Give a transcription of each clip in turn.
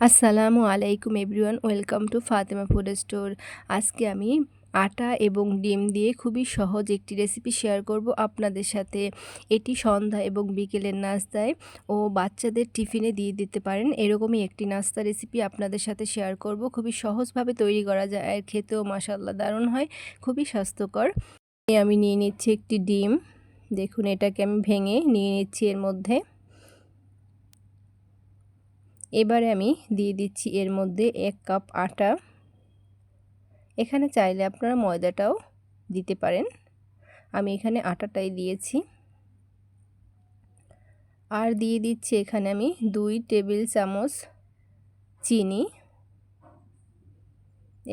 আসসালামু আলাইকুম everyone, welcome to Fatema food store. আজকে আমি আটা এবং ডিম দিয়ে খুবই সহজ একটি রেসিপি শেয়ার করব আপনাদের সাথে। এটি সন্ধ্যা এবং বিকেলের নাস্তায় ও বাচ্চাদের টিফিনে দিয়ে দিতে পারেন। এরকমই একটি নাস্তা রেসিপি আপনাদের সাথে শেয়ার করব। খুবই সহজভাবে তৈরি করা যায় আর খেতেও মাসাল্লাহ দারুণ হয়, খুবই স্বাস্থ্যকর। আমি নিয়ে নিচ্ছি একটি ডিম। দেখুন এটাকে আমি ভেঙে নিয়ে নিচ্ছি এর মধ্যে। এবারে আমি দিয়ে দিচ্ছি এর মধ্যে এক কাপ আটা। এখানে চাইলে আপনারা ময়দাটাও দিতে পারেন। আমি এখানে আটাটাই দিয়েছি। আর দিয়ে দিচ্ছি এখানে আমি দুই টেবিল চামচ চিনি।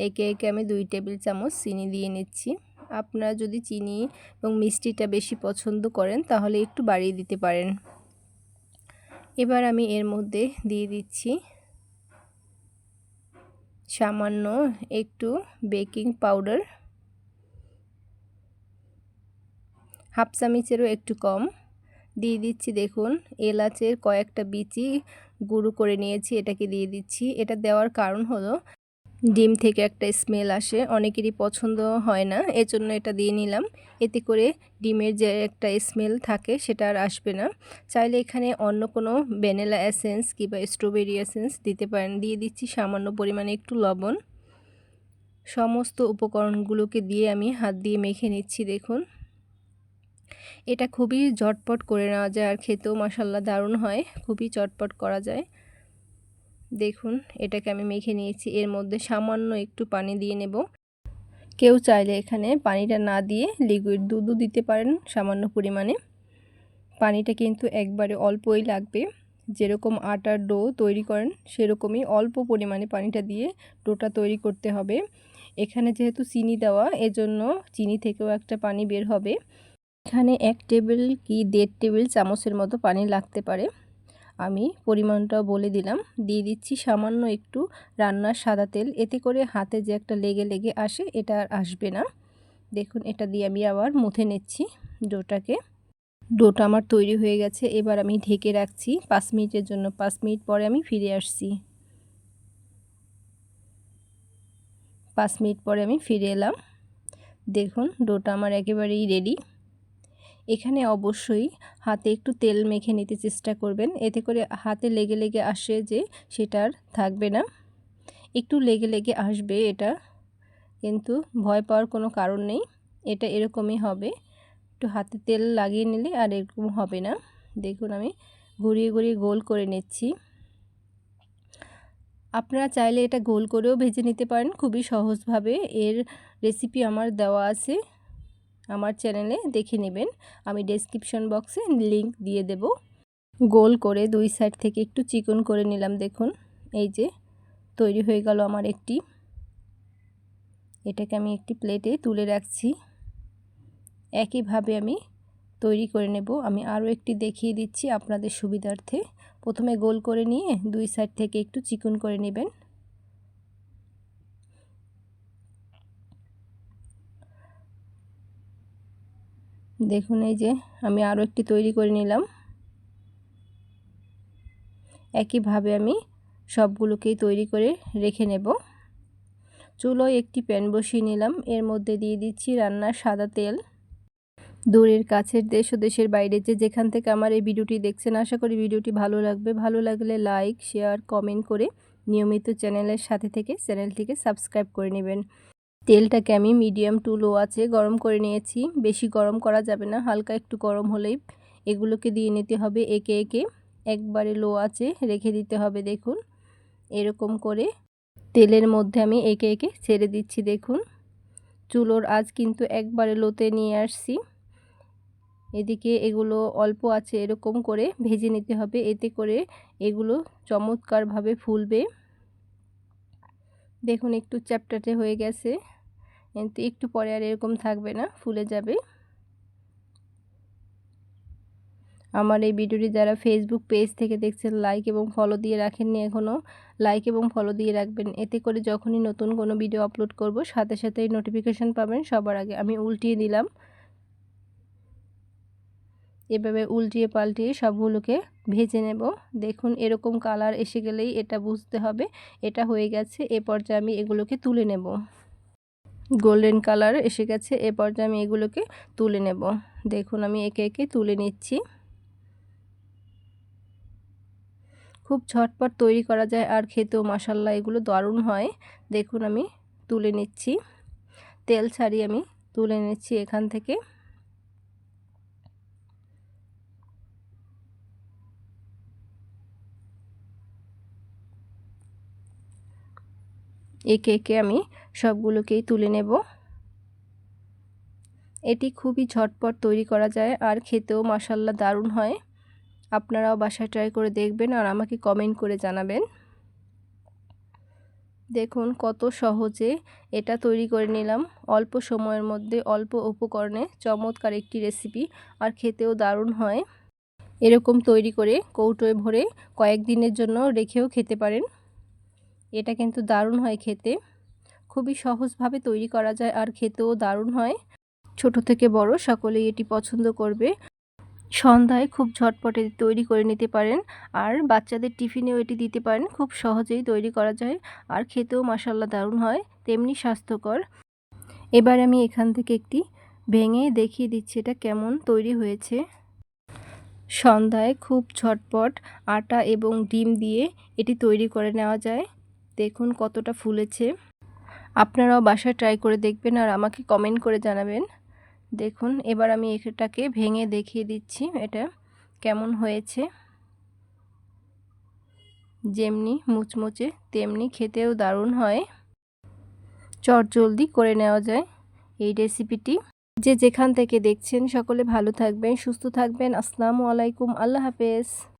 একে একে আমি দুই টেবিল চামচ চিনি দিয়ে নিচ্ছি। আপনারা যদি চিনি এবং মিষ্টিটা বেশি পছন্দ করেন তাহলে একটু বাড়িয়ে দিতে পারেন। এবার আমি এর মধ্যে দিয়ে দিচ্ছি সামান্য একটু বেকিং পাউডার। হাফ চামিচেরও একটু কম। দিয়ে দিচ্ছি দেখুন, এলাচের কয়েকটা বিচি গুঁড়ো করে নিয়েছি, এটাকে দিয়ে দিচ্ছি। এটা দেওয়ার কারণ হলো ডিম থেকে একটা স্মেল আসে, অনেকেরই পছন্দ হয় না, এজন্য এটা দিয়ে নিলাম। এতে করে ডিমের যে একটা স্মেল থাকে সেটা আর আসবে না। চাইলে এখানে অন্য কোনো ভ্যানিলা এসেন্স কিংবা স্ট্রবেরি এসেন্স দিতে পারেন। দিয়ে দিচ্ছি সামান্য পরিমাণে একটু লবণ। সমস্ত উপকরণগুলোকে দিয়ে আমি হাত দিয়ে মেখে নিচ্ছি, দেখুন। এটা খুবই ঝটপট করে নেওয়া যায় আর খেতেও মশাল্লা দারুণ হয়, খুবই চটপট করা যায়। দেখুন, এটাকে আমি মেখে নিয়েছি। এর মধ্যে সামান্য একটু পানি দিয়ে নেব। কেউ চাইলে এখানে পানিটা না দিয়ে লিকুইড দুধও দিতে পারেন সামান্য পরিমাণে। পানিটা কিন্তু একবারে অল্পই লাগবে। যেরকম আটার ডো তৈরি করেন, সেরকমই অল্প পরিমাণে পানিটা দিয়ে ডোটা তৈরি করতে হবে। এখানে যেহেতু চিনি দেওয়া, এজন্য চিনি থেকেও একটা পানি বের হবে। এখানে এক টেবিল কি দেড় টেবিল চামচের মতো পানি লাগতে পারে। আমি পরিমাণটাও বলে দিলাম। দিয়ে দিচ্ছি সামান্য একটু রান্নার সাদা তেল। এতে করে হাতে যে একটা লেগে লেগে আসে, এটা আর আসবে না। দেখুন, এটা দিয়ে আমি আবার মুথে নিচ্ছি ডোটাকে। ডোটা আমার তৈরি হয়ে গেছে। এবার আমি ঢেকে রাখছি পাঁচ মিনিটের জন্য। পাঁচ মিনিট পরে আমি ফিরে আসছি। পাঁচ মিনিট পরে আমি ফিরে এলাম। দেখুন, ডোটা আমার একেবারেই রেডি এখানে অবশ্যই হাতে একটু তেল মেখে নিতে চেষ্টা করবেন। এতে করে হাতে লেগে লেগে আসে যে সেটা আর থাকবে না। একটু লেগে লেগে আসবে এটা, কিন্তু ভয় পাওয়ার কোনো কারণ নেই। এটা এরকমই হবে। একটু হাতে তেল লাগিয়ে নিলে আর এরকম হবে না। দেখুন আমি ঘুরিয়ে ঘুরিয়ে গোল করে নিচ্ছি। আপনারা চাইলে এটা গোল করেও ভেজে নিতে পারেন। খুবই সহজভাবে। এর রেসিপি আমার দেওয়া আছে। আমার চ্যানেলে দেখে নেবেন। আমি ডেসক্রিপশন বক্সে লিংক দিয়ে দেব। গোল করে দুই সাইড থেকে একটু চিকন করে নিলাম, দেখুন। এই যে, তৈরি হয়ে গেল আমার একটি। এটাকে আমি একটি প্লেটে তুলে রাখছি। একইভাবে আমি তৈরি করে নেব। আমি আরও একটি দেখিয়ে দিচ্ছি আপনাদের সুবিধার্থে। প্রথমে গোল করে নিয়ে দুই সাইড থেকে একটু চিকন করে নেবেন। দেখুন এই যে, আমি আরও একটি তৈরি করে নিলাম। একইভাবে আমি সবগুলোকেই তৈরি করে রেখে নেব। চুলোয় একটি প্যান বসিয়ে নিলাম। এর মধ্যে দিয়ে দিচ্ছি রান্নার সাদা তেল। দূরের কাছের দেশ ও দেশের বাইরে যে যেখান থেকে আমার এই ভিডিওটি দেখছেন, আশা করি ভিডিওটি ভালো লাগবে। ভালো লাগলে লাইক, শেয়ার, কমেন্ট করে নিয়মিত চ্যানেলের সাথে থেকে চ্যানেলটিকে সাবস্ক্রাইব করে নেবেন। তেলটাকে আমি মিডিয়াম টু লো আছে, গরম করে নিয়েছি। বেশি গরম করা যাবে না, হালকা একটু গরম হলেই এগুলোকে দিয়ে নিতে হবে একে একে। একবারে লো আছে, রেখে দিতে হবে দেখুন। এরকম করে তেলের মধ্যে আমি একে একে ছেড়ে দিচ্ছি দেখুন। চুলোর আজ কিন্তু একবারে লোতে নিয়ে আসছি। এদিকে এগুলো অল্প আছে, এরকম করে ভেজে নিতে হবে। এতে করে এগুলো চমৎকারভাবে ফুলবে। দেখুন একটু চ্যাপটাটে হয়ে গেছে। কিন্তু একটু পরে আর এরকম থাকবে না, ফুলে যাবে। আমার এই ভিডিওটি যারা ফেসবুক পেজ থেকে দেখছেন লাইক এবং ফলো দিয়ে রাখেননি এখনও লাইক এবং ফলো দিয়ে রাখবেন। এতে করে যখনই নতুন কোনো ভিডিও আপলোড করব, সাথে সাথেই নোটিফিকেশান পাবেন। সবার আগে আমি উল্টিয়ে দিলাম। এভাবে উল্টিয়ে পাল্টিয়ে সবগুলোকে ভেজে নেব। দেখুন, এরকম কালার এসে গেলেই এটা বুঝতে হবে, এটা হয়ে গেছে, এ পর্যায়ে আমি এগুলোকে তুলে নেব। গোল্ডেন কালার এসে গেছে। এ পর্যায়ে আমি এগুলোকে তুলে নেব। দেখুন, আমি একে একে তুলে নিচ্ছি। খুব ঝটপট তৈরি করা যায় আর খেতেও মশাল্লা এগুলো দারুণ হয়। দেখুন, আমি তুলে নিচ্ছি। তেল ছাড়িয়ে আমি তুলে নিচ্ছি এখান থেকে। একে একে আমি সবগুলোকেই তুলে নেব। এটি খুবই ঝটপট তৈরি করা যায়, আর খেতেও মশাল্লা দারুণ হয়। আপনারাও বাসায় ট্রাই করে দেখবেন আর আমাকে কমেন্ট করে জানাবেন। দেখুন কত সহজে এটা তৈরি করে নিলাম। অল্প সময়ের মধ্যে অল্প উপকরণে চমৎকার একটি রেসিপি আর খেতেও দারুণ হয়। এরকম তৈরি করে কৌটোয় ভরে কয়েকদিনের জন্য রেখেও খেতে পারেন। এটা কিন্তু দারুণ হয় খেতে। খুবই সহজভাবে তৈরি করা যায় আর খেতেও দারুণ হয়। ছোট থেকে বড় সকলেই এটি পছন্দ করবে। সন্ধ্যায় খুব ঝটপটে তৈরি করে নিতে পারেন আর বাচ্চাদের টিফিনেও এটি দিতে পারেন। খুব সহজেই তৈরি করা যায় আর খেতেও মাসাল্লা দারুণ হয়, তেমনি স্বাস্থ্যকর। এবার আমি এখান থেকে একটি ভেঙে দেখিয়ে দিচ্ছি এটা কেমন তৈরি হয়েছে। সন্ধ্যায় খুব ঝটপট আটা এবং ডিম দিয়ে এটি তৈরি করে নেওয়া যায়। দেখুন কতটা ফুলেছে। আপনারাও বাসায় ট্রাই করে দেখবেন আর আমাকে কমেন্ট করে জানাবেন। দেখুন, এবার আমি এটাকে ভেঙে দেখিয়ে দিচ্ছি, এটা কেমন হয়েছে। যেমনি মুচমুচে, তেমনি খেতেও দারুণ হয়। চট জলদি করে নেওয়া যায় এই রেসিপিটি যে যেখান থেকে দেখছেন, সকলে ভালো থাকবেন, সুস্থ থাকবেন। আসসালামু আলাইকুম, আল্লাহ হাফেজ।